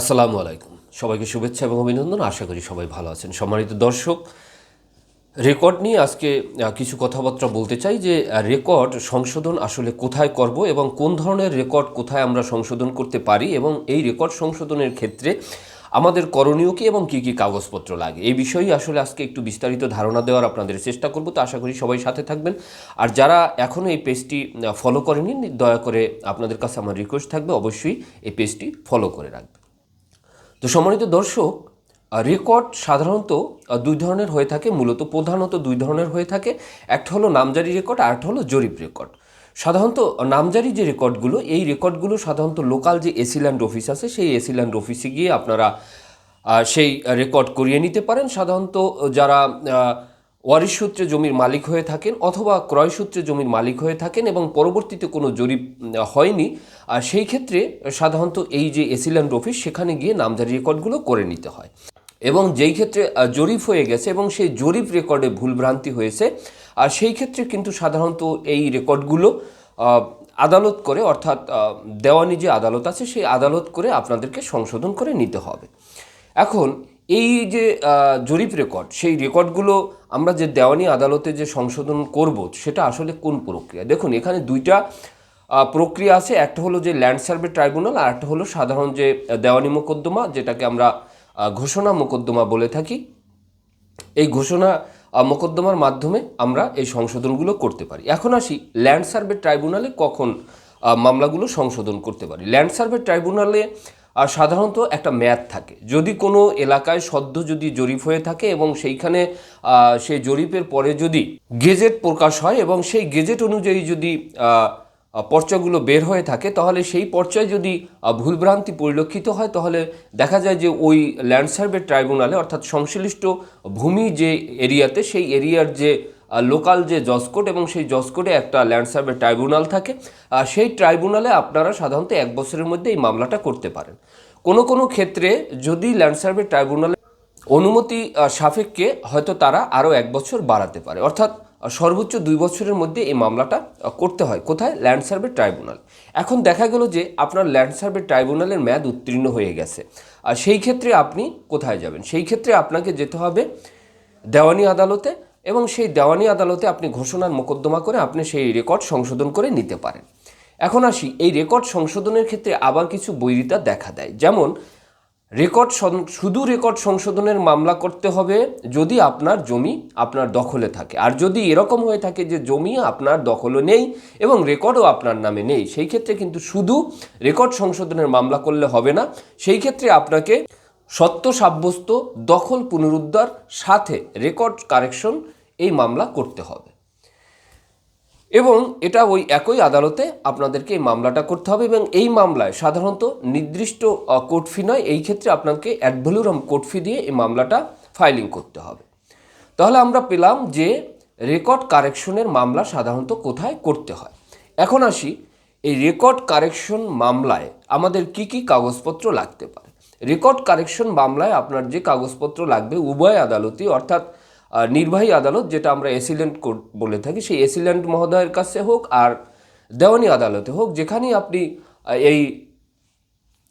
আসসালামু আলাইকুম। সবাইকে শুভেচ্ছা এবং অভিনন্দন। আশা করি সবাই ভালো আছেন। সম্মানিত দর্শক, রেকর্ড নিয়ে আজকে কিছু কথাবার্তা বলতে চাই যে রেকর্ড সংশোধন আসলে কোথায় করব এবং কোন ধরনের রেকর্ড কোথায় আমরা সংশোধন করতে পারি এবং এই রেকর্ড সংশোধনের ক্ষেত্রে আমাদের করণীয় কী এবং কী কী কাগজপত্র লাগে? এই বিষয়েই আসলে আজকে একটু বিস্তারিত ধারণা দেওয়ার আপনাদের চেষ্টা করব। তো আশা করি সবাই সাথে থাকবেন। আর যারা এখনও এই পেজটি ফলো করেনি দয়া করে আপনাদের কাছে আমার রিকোয়েস্ট থাকবে। অবশ্যই এই পেজটি ফলো করে রাখবেন। তো সম্মানিত দর্শক রেকর্ড সাধারণত দুই ধরনের হয়ে থাকে। মূলত প্রধানত দুই ধরনের হয়ে থাকে। একটা হলো নামজারি রেকর্ড আর একটা হলো জরিপ রেকর্ড সাধারণত নামজারি যে রেকর্ডগুলো এই রেকর্ডগুলো সাধারণত লোকাল যে এসিল্যান্ড অফিস আছে, সেই এসিল্যান্ড অফিসে গিয়ে আপনারা সেই রেকর্ড করিয়ে নিতে পারেন। সাধারণত যারা ওয়ারিশ সূত্রে জমির মালিক হয়ে থাকেন অথবা ক্রয় সূত্রে জমির মালিক হয়ে থাকেন এবং পরবর্তীতে কোনো জরিপ হয়নি। আর সেই ক্ষেত্রে সাধারণত এই যে এসিল্যান্ড অফিস, সেখানে গিয়ে নামজারি রেকর্ডগুলো করে নিতে হয়। এবং যেই ক্ষেত্রে জরিপ হয়ে গেছে এবং সেই জরিপ রেকর্ডে ভুলভ্রান্তি হয়েছে, আর সেই ক্ষেত্রে কিন্তু সাধারণত এই রেকর্ডগুলো আদালত করে, অর্থাৎ দেওয়ানি যে আদালত আছে, সেই আদালত করে আপনাদেরকে সংশোধন করে নিতে হবে। এখন এই যে জরিপ রেকর্ড সেই রেকর্ডগুলো আমরা যে দেওয়ানি আদালতে যে সংশোধন করব, সেটা আসলে কোন প্রক্রিয়া? দেখুন, এখানে দুইটা প্রক্রিয়া আছে। একটা হলো যে ল্যান্ড সার্ভে ট্রাইব্যুনাল আর একটা হলো সাধারণ যে দেওয়ানি মোকদ্দমা, যেটাকে আমরা ঘোষণা মোকদ্দমা বলে থাকি। এই ঘোষণা মোকদ্দমার মাধ্যমে আমরা এই সংশোধনগুলো করতে পারি। এখন আসি ল্যান্ড সার্ভে ট্রাইব্যুনালে কখন মামলাগুলো সংশোধন করতে পারি? ল্যান্ড সার্ভে ট্রাইব্যুনালে আহ, সাধারণত একটা মেয়াদ থাকে। যদি কোনো এলাকায় সদ্য যদি জরিপ হয়ে থাকে এবং সেইখানে সেই জরিপের পরে যদি গেজেট প্রকাশ হয় এবং সেই গেজেট অনুযায়ী যদি পর্চাগুলো বের হয়ে থাকে তাহলে সেই পর্চায় যদি ভুলভ্রান্তি পরিলক্ষিত হয় তাহলে দেখা যায় যে ওই ল্যান্ড সার্ভে ট্রাইব্যুনালে অর্থাৎ সংশ্লিষ্ট ভূমি যে এরিয়াতে সেই এরিয়ার যে লোকাল যে জজকোর্ট এবং সেই জজকোর্টে একটা ল্যান্ড সার্ভে ট্রাইব্যুনাল থাকে আহ, সেই ট্রাইব্যুনালে আপনারা সাধারণত এক বছরের মধ্যে এই মামলাটা করতে পারেন। কোনো কোনো ক্ষেত্রে যদি ল্যান্ড সার্ভে ট্রাইব্যুনালে অনুমতি সাপেক্ষে হয়তো তারা আরও এক বছর বাড়াতে পারে। অর্থাৎ সর্বোচ্চ দুই বছরের মধ্যে এই মামলাটা করতে হয়। কোথায়? Land survey tribunal. এখন দেখা গেল যে আপনার ল্যান্ড সার্ভে ট্রাইব্যুনালের মেয়াদ উত্তীর্ণ হয়ে গেছে। আর সেই ক্ষেত্রে আপনি কোথায় যাবেন? সেই ক্ষেত্রে আপনাকে যেতে হবে দেওয়ানি আদালতে এবং সেই দেওয়ানি আদালতে আপনি ঘোষণার মোকদ্দমা করে আপনি সেই রেকর্ড সংশোধন করে নিতে পারেন। এখন আসি, এই রেকর্ড সংশোধনের ক্ষেত্রে আবার কিছু বৈরিতা দেখা দেয়। যেমন, রেকর্ড শুধু রেকর্ড সংশোধনের মামলা করতে হবে যদি আপনার জমি আপনার দখলে থাকে। আর যদি এরকম হয়ে থাকে যে জমি আপনার দখলও নেই এবং রেকর্ডও আপনার নামে নেই, সেই ক্ষেত্রে কিন্তু শুধু রেকর্ড সংশোধনের মামলা করলে হবে না। সেই ক্ষেত্রে আপনাকে সত্য সাব্যস্ত দখল পুনরুদ্ধার, সাথে রেকর্ড কারেকশন এই মামলা করতে হবে। এবং এটা ওই একই আদালতে আপনাদেরকে এই মামলাটা করতে হবে এবং এই মামলায় সাধারণত নির্দিষ্ট কোর্ট ফি নয়, এই ক্ষেত্রে আপনাকে অ্যাডভ্যালুরাম কোর্ট ফি দিয়ে এই মামলাটা ফাইলিং করতে হবে। তাহলে আমরা পেলাম যে রেকর্ড কারেকশনের মামলা সাধারণত কোথায় করতে হয়। এখন আসি এই রেকর্ড কারেকশন মামলায় আমাদের কি কি কাগজপত্র লাগতে পারে। রেকর্ড কারেকশন মামলায় আপনার যে কাগজপত্র লাগবে উভয় আদালতই, অর্থাৎ নির্বাহী আদালত যেটা আমরা এসিলেন্ট কোর্ট বলে থাকি, সেই এসিলেন্ট মহোদয়ের কাছে হোক আর দেওয়ানি আদালতে হোক, যেখানেই আপনি এই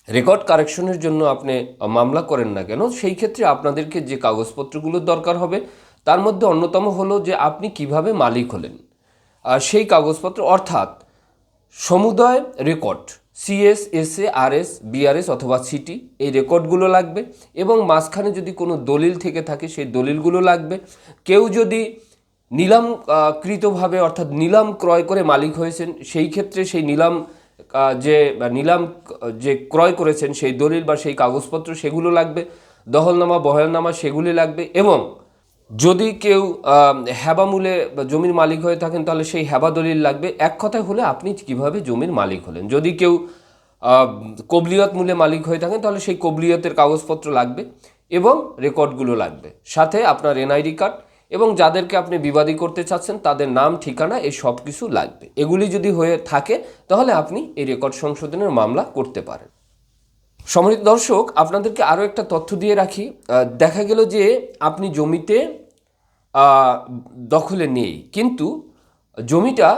রেকর্ড কারেকশনের জন্য আপনি মামলা করেন না কেন, সেই ক্ষেত্রে আপনাদেরকে যে কাগজপত্রগুলোর দরকার হবে, তার মধ্যে অন্যতম হলো যে আপনি কীভাবে মালিক হলেন। সেই কাগজপত্র অর্থাৎ সমুদয় record CS SA RS BRS অথবা সিটি এই রেকর্ডগুলো লাগবে। এবং মাঝখানে যদি কোনো দলিল থেকে থাকে সেই দলিলগুলো লাগবে। কেউ যদি নিলাম আহ, কৃতভাবে অর্থাৎ নিলাম ক্রয় করে মালিক হয়েছেন সেই ক্ষেত্রে সেই নিলাম যে নিলাম যে ক্রয় করেছেন সেই দলিল বা সেই কাগজপত্র সেগুলো লাগবে। দহলনামা বহলনামা সেগুলি লাগবে। এবং যদি কেউ আহ, হেবা মূলে জমির মালিক হয়ে থাকেন তাহলে সেই হেবা দলিল লাগবে। এক কথায় হলে আপনি কীভাবে জমির মালিক হলেন? যদি কেউ কবলিয়ত মূলে মালিক হয়ে থাকেন তাহলে সেই কবলিয়তের কাগজপত্র লাগবে এবং রেকর্ডগুলো লাগবে। সাথে আপনার এনআইডি কার্ড এবং যাদেরকে আপনি বিবাদী করতে চাচ্ছেন তাদের নাম ঠিকানা এই সব কিছু লাগবে। এগুলি যদি হয়ে থাকে তাহলে আপনি এই রেকর্ড সংশোধনের মামলা করতে পারেন। সম্মানিত দর্শক, আপনাদেরকে আরও একটা তথ্য দিয়ে রাখি। দেখা গেল যে আপনি জমিতে দখলে নেই, কিন্তু জমিটা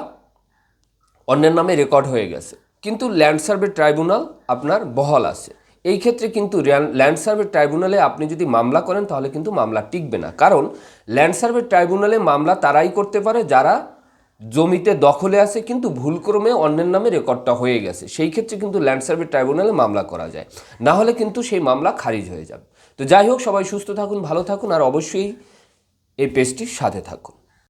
অন্যের নামে রেকর্ড হয়ে গেছে। কিন্তু ল্যান্ড সার্ভে ট্রাইব্যুনাল আপনার বহাল আছে। এই ক্ষেত্রে কিন্তু ল্যান্ড সার্ভে ট্রাইব্যুনালে আপনি যদি মামলা করেন, তাহলে কিন্তু মামলা টিকবে না। কারণ ল্যান্ড সার্ভে ট্রাইব্যুনালে মামলা তারাই করতে পারে যারা জমিতে দখলে আছে, কিন্তু ভুলক্রমে অন্যের নামে রেকর্ডটা হয়ে গেছে। সেই ক্ষেত্রে কিন্তু ল্যান্ড সার্ভে ট্রাইব্যুনালে মামলা করা যায়। না হলে কিন্তু সেই মামলা খারিজ হয়ে যাবে। তো যাই হোক, সবাই সুস্থ থাকুন, ভালো থাকুন, আর অবশ্যই এই পেজটির সাথে থাকুন।